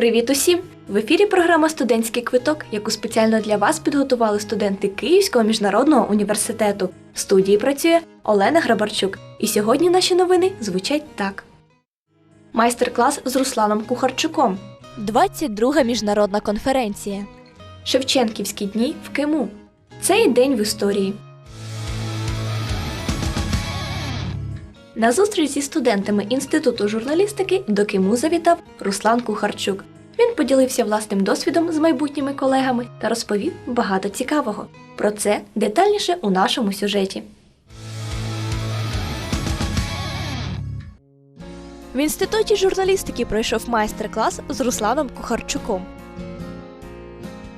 Привіт усім! В ефірі програма Студентський квиток, яку спеціально для вас підготували студенти Київського міжнародного університету. В студії працює Олена Грабарчук. І сьогодні наші новини звучать так: майстер-клас з Русланом Кухарчуком. 22 міжнародна конференція. Шевченківські дні в Киму. Цей день в історії. На зустріч зі студентами Інституту журналістики до Киму завітав Руслан Кухарчук. Він поділився власним досвідом з майбутніми колегами та розповів багато цікавого. Про це детальніше у нашому сюжеті. В інституті журналістики пройшов майстер-клас з Русланом Кухарчуком.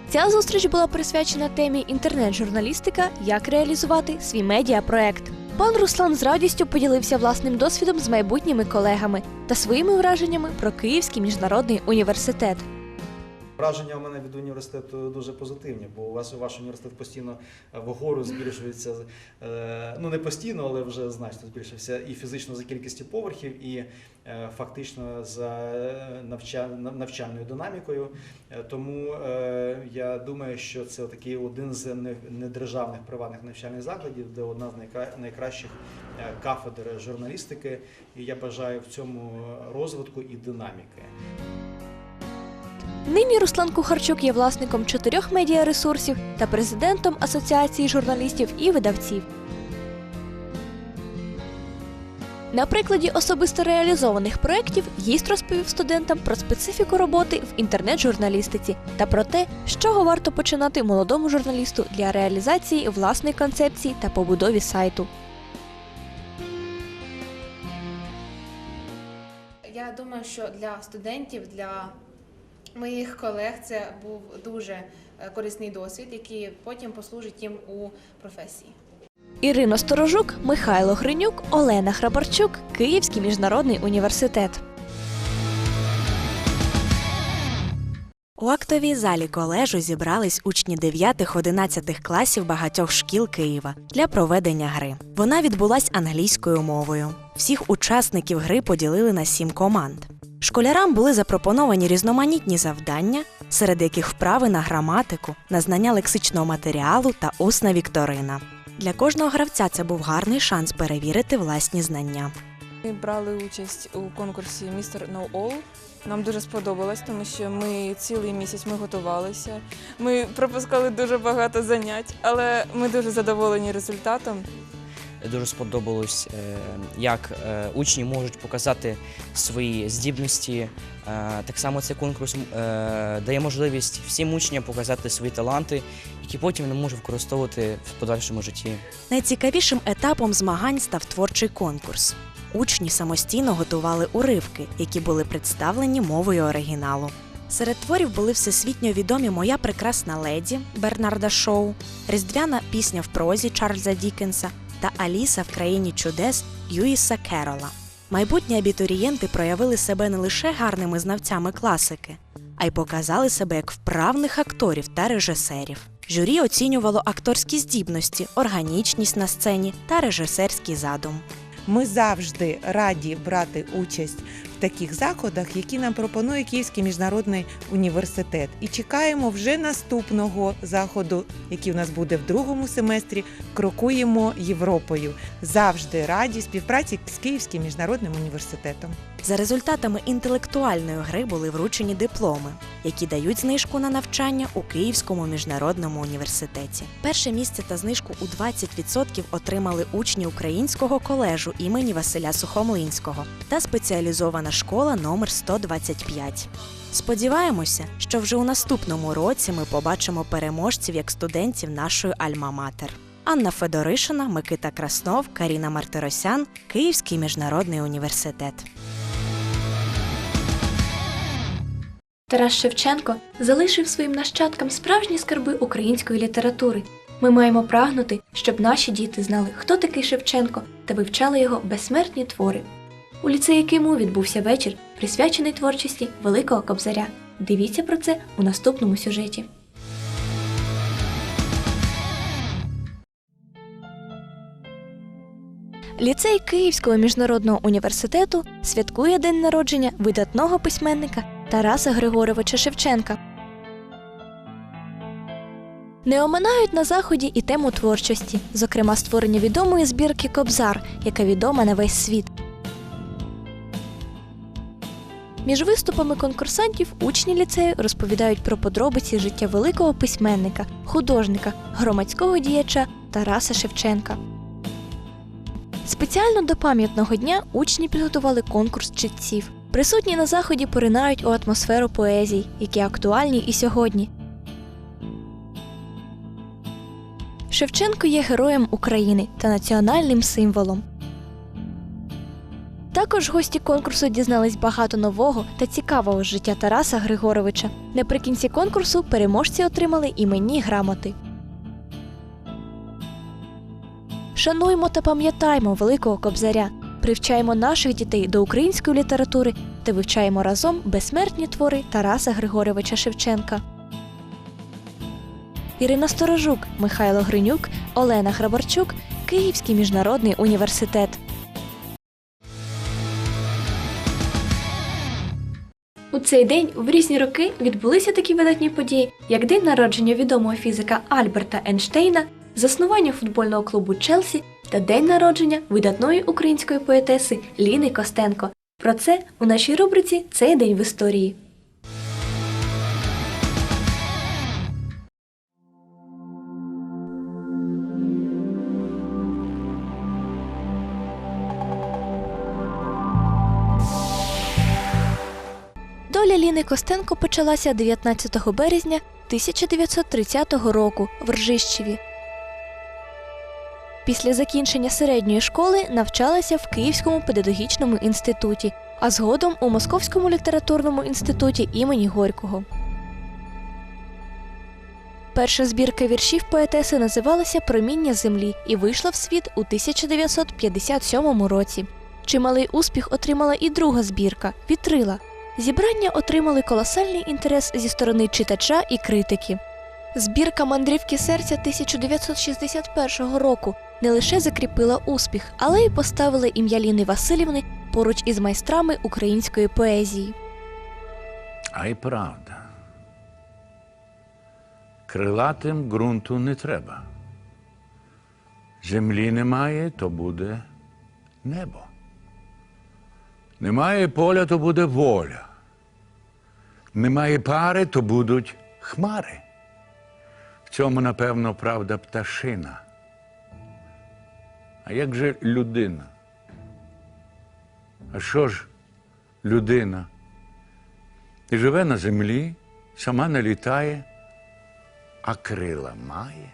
Ця зустріч була присвячена темі інтернет-журналістика як реалізувати свій медіапроект. Пан Руслан з радістю поділився власним досвідом з майбутніми колегами та своїми враженнями про Київський міжнародний університет. Враження у мене від університету дуже позитивні, бо у вас ваш університет постійно е, вгору збільшується. е, Ну не постійно, але вже значно збільшився і фізично за кількістю поверхів, і е, фактично за навча- навчальною динамікою. Тому я думаю, що це такий один з не- недержавних приватних навчальних закладів, де одна з найкращих кафедр журналістики. І я бажаю в цьому розвитку і динаміки. Нині Руслан Кухарчук є власником чотирьох медіаресурсів та президентом Асоціації журналістів і видавців. На прикладі особисто реалізованих проєктів гість розповів студентам про специфіку роботи в інтернет-журналістиці та про те, з чого варто починати молодому журналісту для реалізації власної концепції та побудові сайту. Я думаю, що для студентів, для моїх колег це був дуже е, корисний досвід, який потім послужить їм у професії. Ірина Сторожук, Михайло Гринюк, Олена Храбарчук, Київський міжнародний університет. У актовій залі колежу зібрались учні 9-11 класів багатьох шкіл Києва для проведення гри. Вона відбулась англійською мовою. Всіх учасників гри поділили на сім команд. Школярам були запропоновані різноманітні завдання, серед яких вправи на граматику, на знання лексичного матеріалу та усна вікторина. Для кожного гравця це був гарний шанс перевірити власні знання. Ми брали участь у конкурсі Містер No All. Нам дуже сподобалось, тому що ми цілий місяць ми готувалися. Ми пропускали дуже багато занять, але ми дуже задоволені результатом. Дуже сподобалось, е, як е, учні можуть показати свої здібності. Е, Так само цей конкурс дає можливість всім учням показати свої таланти, які потім вони можуть використовувати в подальшому житті. Найцікавішим етапом змагань став творчий конкурс. Учні самостійно готували уривки, які були представлені мовою оригіналу. Серед творів були всесвітньо відомі Моя прекрасна леді Бернарда Шоу, Різдвяна пісня в прозі Чарльза Дікенса та Аліса в країні чудес Юїса Керола. Майбутні абітурієнти проявили себе не лише гарними знавцями класики, а й показали себе як вправних акторів та режисерів. Журі оцінювало акторські здібності, органічність на сцені та режисерський задум. Ми завжди раді брати участь таких заходах, які нам пропонує Київський міжнародний університет. І чекаємо вже наступного заходу, який у нас буде в другому семестрі. Крокуємо Європою. Завжди раді співпраці з Київським міжнародним університетом. За результатами інтелектуальної гри були вручені дипломи, які дають знижку на навчання у Київському міжнародному університеті. Перше місце та знижку у 20% отримали учні Українського колежу імені Василя Сухомлинського та спеціалізована школа номер 125. Сподіваємося, що вже у наступному році ми побачимо переможців як студентів нашої Альма-Матер. Анна Федоришина, Микита Краснов, Каріна Мартиросян, Київський міжнародний університет. Тарас Шевченко залишив своїм нащадкам справжні скарби української літератури. Ми маємо прагнути, щоб наші діти знали, хто такий Шевченко, та вивчали його безсмертні твори. У ліцеї Киму відбувся вечір, присвячений творчості Великого Кобзаря. Дивіться про це у наступному сюжеті. Ліцей Київського міжнародного університету святкує день народження видатного письменника Тараса Григоровича Шевченка. Не оминають на заході і тему творчості, зокрема створення відомої збірки Кобзар, яка відома на весь світ. Між виступами конкурсантів учні ліцею розповідають про подробиці життя великого письменника, художника, громадського діяча Тараса Шевченка. Спеціально до пам'ятного дня учні підготували конкурс читців. Присутні на заході поринають у атмосферу поезій, які актуальні і сьогодні. Шевченко є героєм України та національним символом. Також гості конкурсу дізнались багато нового та цікавого життя Тараса Григоровича. Наприкінці конкурсу переможці отримали іменні грамоти. Шануємо та пам'ятаємо великого кобзаря, привчаємо наших дітей до української літератури та вивчаємо разом безсмертні твори Тараса Григоровича Шевченка. Ірина Сторожук, Михайло Гринюк, Олена Грабарчук, Київський міжнародний університет. У цей день в різні роки відбулися такі видатні події, як день народження відомого фізика Альберта Ейнштейна, заснування футбольного клубу Челсі та день народження видатної української поетеси Ліни Костенко. Про це у нашій рубриці Цей день в історії. Доля Ліни Костенко почалася 19 березня 1930 року в Ржищеві. Після закінчення середньої школи навчалася в Київському педагогічному інституті, а згодом у Московському літературному інституті імені Горького. Перша збірка віршів поетеси називалася Проміння землі і вийшла в світ у 1957 році. Чималий успіх отримала і друга збірка Вітрила. Зібрання отримали колосальний інтерес зі сторони читача і критики. Збірка мандрівки серця 1961 року не лише закріпила успіх, але й поставила ім'я Ліни Васильівни поруч із майстрами української поезії. А й правда. Крилатим ґрунту не треба. Землі немає, то буде небо. Немає поля, то буде воля. Немає пари, то будуть хмари. Цьому, напевно, правда пташина. А як же людина? А що ж людина? І живе на землі, сама не літає, а крила має.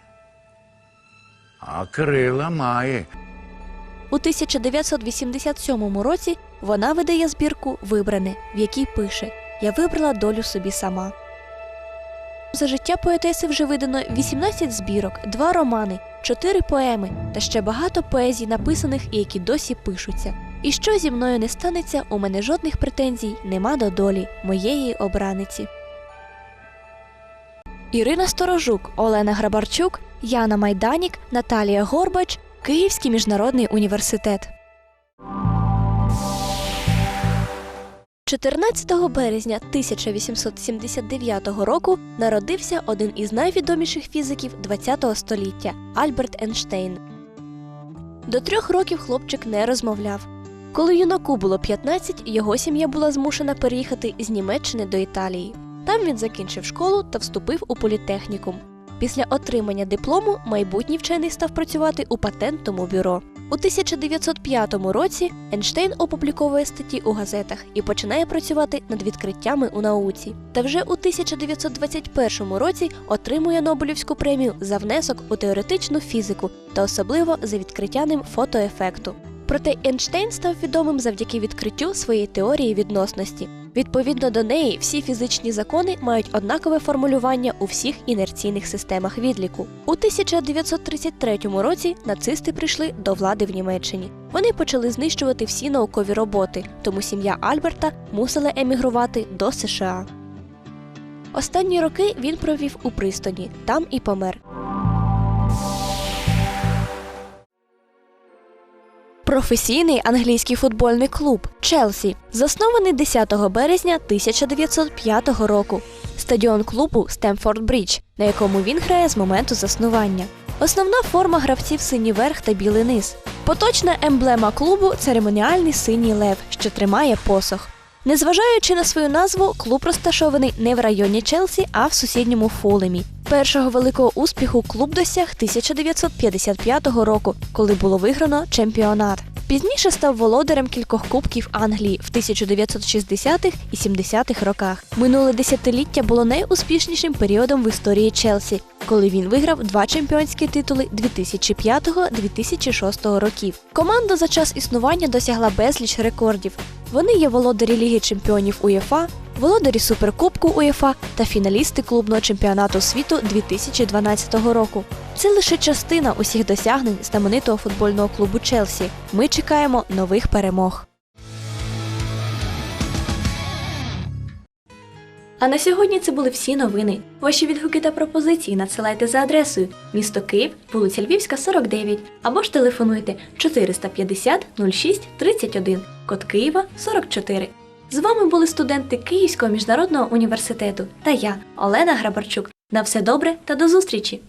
А крила має. У 1987 році вона видає збірку Вибране, в якій пише Я вибрала долю собі сама. За життя поетеси вже видано 18 збірок, 2 романи, 4 поеми та ще багато поезій, написаних і які досі пишуться. І що зі мною не станеться, у мене жодних претензій нема до долі моєї обраниці. Ірина Сторожук, Олена Грабарчук, Яна Майданік, Наталія Горбач, Київський міжнародний університет. 14 березня 1879 року народився один із найвідоміших фізиків ХХ століття Альберт Ейнштейн. До трьох років хлопчик не розмовляв. Коли юнаку було 15, його сім'я була змушена переїхати з Німеччини до Італії. Там він закінчив школу та вступив у політехнікум. Після отримання диплому майбутній вчений став працювати у патентному бюро. У 1905 році Ейнштейн опубліковує статті у газетах і починає працювати над відкриттями у науці. Та вже у 1921 році отримує Нобелівську премію за внесок у теоретичну фізику та особливо за відкриття ним фотоефекту. Проте Ейнштейн став відомим завдяки відкриттю своєї теорії відносності. Відповідно до неї, всі фізичні закони мають однакове формулювання у всіх інерційних системах відліку. У 1933 році нацисти прийшли до влади в Німеччині. Вони почали знищувати всі наукові роботи, тому сім'я Альберта мусила емігрувати до США. Останні роки він провів у пристоні, там і помер. Професійний англійський футбольний клуб Челсі, заснований 10 березня 1905 року. Стадіон клубу Стемфорд Брідж, на якому він грає з моменту заснування. Основна форма гравців синій верх та білий низ. Поточна емблема клубу церемоніальний синій лев, що тримає посох. Незважаючи на свою назву, клуб розташований не в районі Челсі, а в сусідньому Фулемі. Першого великого успіху клуб досяг 1955 року, коли було виграно чемпіонат. Пізніше став володарем кількох кубків Англії в 1960-х і 70-х роках. Минуле десятиліття було найуспішнішим періодом в історії Челсі, коли він виграв два чемпіонські титули 2005-2006 років. Команда за час існування досягла безліч рекордів. Вони є володарі Ліги чемпіонів УЄФА, володарі Суперкубку УЄФА та фіналісти клубного чемпіонату світу 2012 року. Це лише частина усіх досягнень знаменитого футбольного клубу Челсі. Ми чекаємо нових перемог. А на сьогодні це були всі новини. Ваші відгуки та пропозиції надсилайте за адресою місто Київ, вулиця Львівська, 49 або ж телефонуйте 450 06 31, код Києва 44. З вами були студенти Київського міжнародного університету та я, Олена Грабарчук. На все добре та до зустрічі!